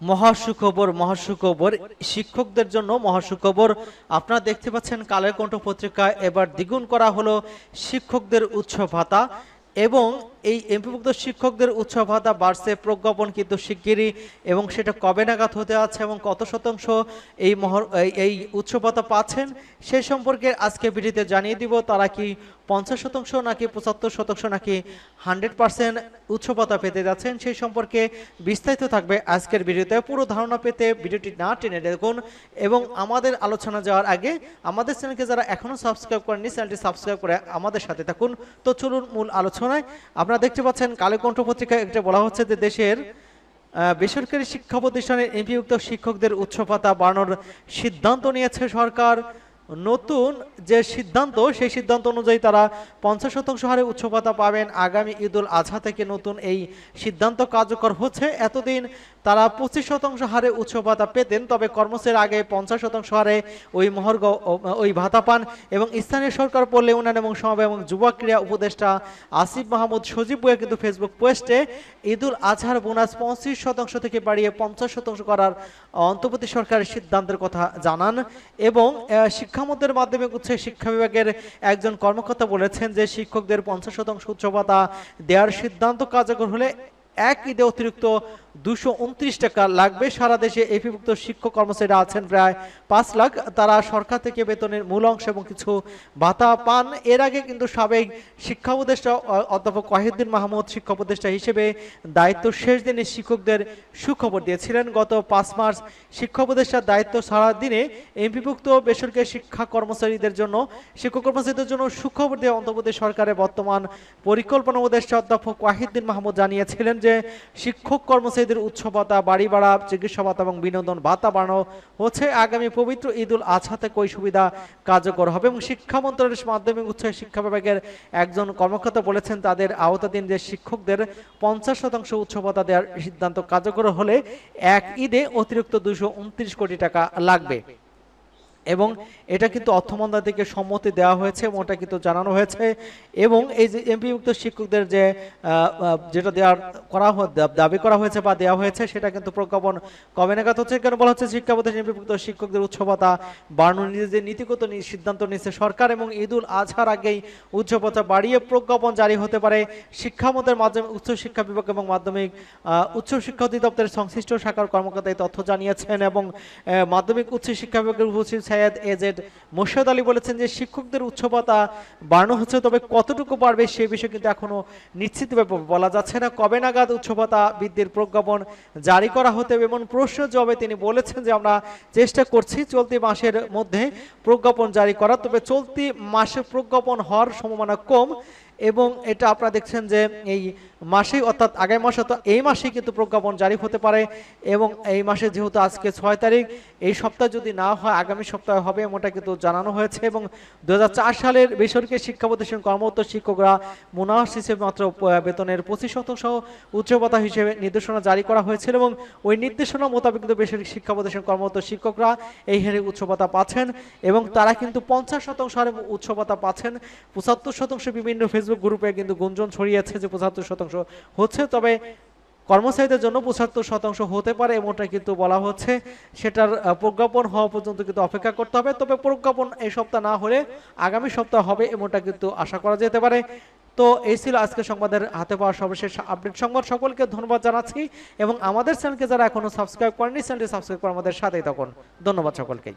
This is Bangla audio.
মহাসুখবর মহাসুখবর, শিক্ষকদের জন্য মহাসুখবর। আপনারা দেখতে পাচ্ছেন কালের কণ্ঠ পত্রিকায় এবার দ্বিগুণ করা হলো শিক্ষকদের উৎস ভাতা এবং এই এমপিভুক্ত শিক্ষকদের উৎসব ভাতা বাড়ছে, প্রজ্ঞাপন কিন্তু শিগগিরই এবং সেটা কবে নাগাদ হতে আছে এবং কত শতাংশ এই মহর, এই- এই উৎস ভাতা পাচ্ছেন সে সম্পর্কে আজকে ভিডিওতে জানিয়ে দিব। তারা কি পঞ্চাশ শতাংশ নাকি পঁচাত্তর শতাংশ নাকি হান্ড্রেড পার্সেন্ট উৎস ভাতা পেতে যাচ্ছেন সেই সম্পর্কে বিস্তারিত থাকবে আজকের ভিডিওতে পুরো ধারণা পেতে ভিডিওটি না টেনে দেখুন এবং আমাদের আলোচনা যাওয়ার আগে আমাদের চ্যানেলকে যারা এখনও সাবস্ক্রাইব করেননি, চ্যানেলটি সাবস্ক্রাইব করে আমাদের সাথে থাকুন। তো চলুন মূল আলোচনায়। আপনারা দেখতে পাচ্ছেন কালেকণ্ঠ পত্রিকায় একটা বলা হচ্ছে যে দেশের বেসরকারি শিক্ষা প্রতিষ্ঠানের এমপিভুক্ত শিক্ষকদের উচ্চপাতা বাড়ানোর সিদ্ধান্ত নিয়েছে সরকার। নতুন যে সিদ্ধান্ত, সেই সিদ্ধান্ত অনুযায়ী তারা পঞ্চাশ শতাংশ হারে উচ্চপাতা পাবেন। আগামী ঈদুল আজহা থেকে নতুন এই সিদ্ধান্ত কার্যকর হচ্ছে। এতদিন তারা পঁচিশ শতাংশ হারে উচ্চ ভাতা পেতেন তবে কর্মসের আগে পঞ্চাশ শতাংশ হারে ওই মহর্গ ওই ভাতা পান এবং স্থানীয় সরকার পল্লী উন্নয়ন এবং সমাবেশ এবং যুব ক্রীড়া উপদেষ্টা আসিফ মাহমুদ সজীব বইয়ের কিন্তু ফেসবুক পোস্টে ঈদুল আজহার বোনাস পঁচিশ শতাংশ থেকে বাড়িয়ে পঞ্চাশ শতাংশ করার অন্তর্বর্তী সরকারের সিদ্ধান্তের কথা জানান এবং আহ, শিক্ষামন্ত্রীর মাধ্যমিক উচ্চ শিক্ষা বিভাগের একজন কর্মকর্তা বলেছেন যে শিক্ষকদের পঞ্চাশ শতাংশ উচ্চ ভাতা দেওয়ার সিদ্ধান্ত কার্যকর হলে এক ঈদে অতিরিক্ত দুশো টাকা লাগবে। সারা দেশে এপিভুক্ত শিক্ষক কর্মচারীরা আছেন প্রায় পাঁচ লাখ। তারা সরকার থেকে বেতনের মূল অংশ এবং কিছু ভাতা পান। এর আগে কিন্তু সাবেক শিক্ষা উপদেষ্টা অধ্যাপক ওয়াহিদ্দিন মাহমুদ শিক্ষা উপদেষ্টা হিসেবে দায়িত্ব শেষ দিনে শিক্ষকদের সুখবর দিয়েছিলেন। গত পাঁচ মার্চ শিক্ষা উপদেষ্টার দায়িত্ব সারা দিনে এমপিভুক্ত বেসরকারি শিক্ষা কর্মচারীদের জন্য, শিক্ষক কর্মচারীদের জন্য সুখবর দিয়ে অন্তর্বর্তী সরকারের বর্তমান পরিকল্পনা উপদেষ্টা অধ্যাপক ওয়াহিদ্দিন মাহমুদ জানিয়েছিলেন যে শিক্ষক কর্মচারীদের উৎসব বাড়ি ভাড়া, চিকিৎসা ভাতা এবং বিনোদন ভাতা বাড়ানো হচ্ছে। আগামী পবিত্র ঈদ উল আজহাতে কই সুবিধা কার্যকর হবে এবং শিক্ষা মন্ত্রণালয়ের মাধ্যমিক উচ্চ শিক্ষা বিভাগের একজন কর্মকর্তা বলেছেন, তাদের আওতাধীন যে শিক্ষকদের পঞ্চাশ শতাংশ উচ্চ দেওয়ার সিদ্ধান্ত কার্যকর হলে এক ঈদে অতিরিক্ত দুশো কোটি টাকা লাগবে। এবং এটা কিন্তু অর্থ থেকে সম্মতি দেওয়া হয়েছে এবং ওটা কিন্তু জানানো হয়েছে। এবং এই যে এমপিভুক্ত শিক্ষকদের যে যেটা দেওয়ার করা দাবি করা হয়েছে বা দেওয়া হয়েছে সেটা কিন্তু প্রজ্ঞাপন কবে নাগাদ হচ্ছে? কেন বলা হচ্ছে শিক্ষা প্রতিষ্ঠান এমপিভুক্ত শিক্ষকদের বাড়ানোর নিজে যে নীতিগত সিদ্ধান্ত নিচ্ছে সরকার এবং ঈদুল আজহার আগেই ভাতা বাড়িয়ে প্রজ্ঞাপন জারি হতে পারে। শিক্ষামতের মাধ্যমে উচ্চ শিক্ষা বিভাগ এবং মাধ্যমিক আহ, উচ্চ শিক্ষা অধিদপ্তরের সংশ্লিষ্ট শাখার কর্মকর্তা এই তথ্য জানিয়েছেন এবং মাধ্যমিক উচ্চ শিক্ষা বিভাগের উপসচিব সৈয়দ এজেড মোর্শেদ আলী বলেছেন যে শিক্ষকদের উচ্চ ভাতা বাড়ানো হচ্ছে, তবে কতটুকু বাড়বে সে বিষয়ে কিন্তু এখনও নিশ্চিতভাবে বলা যাচ্ছে না। কবে নাগাদ উচ্চ ভাতা বৃদ্ধির প্রজ্ঞাপন জারি করা হতে হবে এমন প্রশ্ন জবাবে তিনি বলেছেন যে আমরা চেষ্টা করছি চলতি মাসের মধ্যে প্রজ্ঞাপন জারি করা, তবে চলতি মাসে প্রজ্ঞাপন হওয়ার সম্ভাবনা কম এবং এটা আপনারা দেখছেন যে এই মাসেই, অর্থাৎ আগামী মাসে তো এই মাসেই কিন্তু প্রজ্ঞাপন জারি হতে পারে এবং এই মাসে যেহেতু আজকে ছয় তারিখ, এই সপ্তাহ যদি না হয়, আগামী সপ্তাহে হবে এমনটা কিন্তু জানানো হয়েছে এবং দু হাজার চার সালের বেসরকারি শিক্ষা প্রতিষ্ঠান কর্মরত শিক্ষকরা মুনাফ হিসেবে মাত্র বেতনের পঁচিশ শতাংশ উচ্চ ভাতা হিসেবে নির্দেশনা জারি করা হয়েছিল এবং ওই নির্দেশনা মোতাবেক কিন্তু বেসরকারি শিক্ষা প্রতিষ্ঠান কর্মরত শিক্ষকরা এই হারে উচ্চ ভাতা পাচ্ছেন এবং তারা কিন্তু পঞ্চাশ শতাংশ হারে উচ্চ ভাতা পাচ্ছেন। পঁচাত্তর শতাংশ বিভিন্ন ফেসবুক গ্রুপে কিন্তু গুঞ্জন ছড়িয়েছে যে পঁচাত্তর শতাংশ হচ্ছে, তবে কর্মচারীদের জন্য পঁচাত্তর শতাংশ হতে পারে এমনটা কিন্তু বলা হচ্ছে। সেটার প্রজ্ঞাপন হওয়া পর্যন্ত কিন্তু অপেক্ষা করতে হবে, তবে প্রজ্ঞাপন এই সপ্তাহ না হলে আগামী সপ্তাহ হবে, এমনটা কিন্তু আশা করা যেতে পারে। তো এই ছিল আজকে সংবাদের হাতে পাওয়া সর্বশেষ আপডেট সংবাদ। সকলকে ধন্যবাদ জানাচ্ছি, এবং আমাদের চ্যানেলকে যারা এখনও সাবস্ক্রাইব করেনি চ্যানেলটি সাবস্ক্রাইব করে আমাদের সাথেই তখন ধন্যবাদ সকলকেই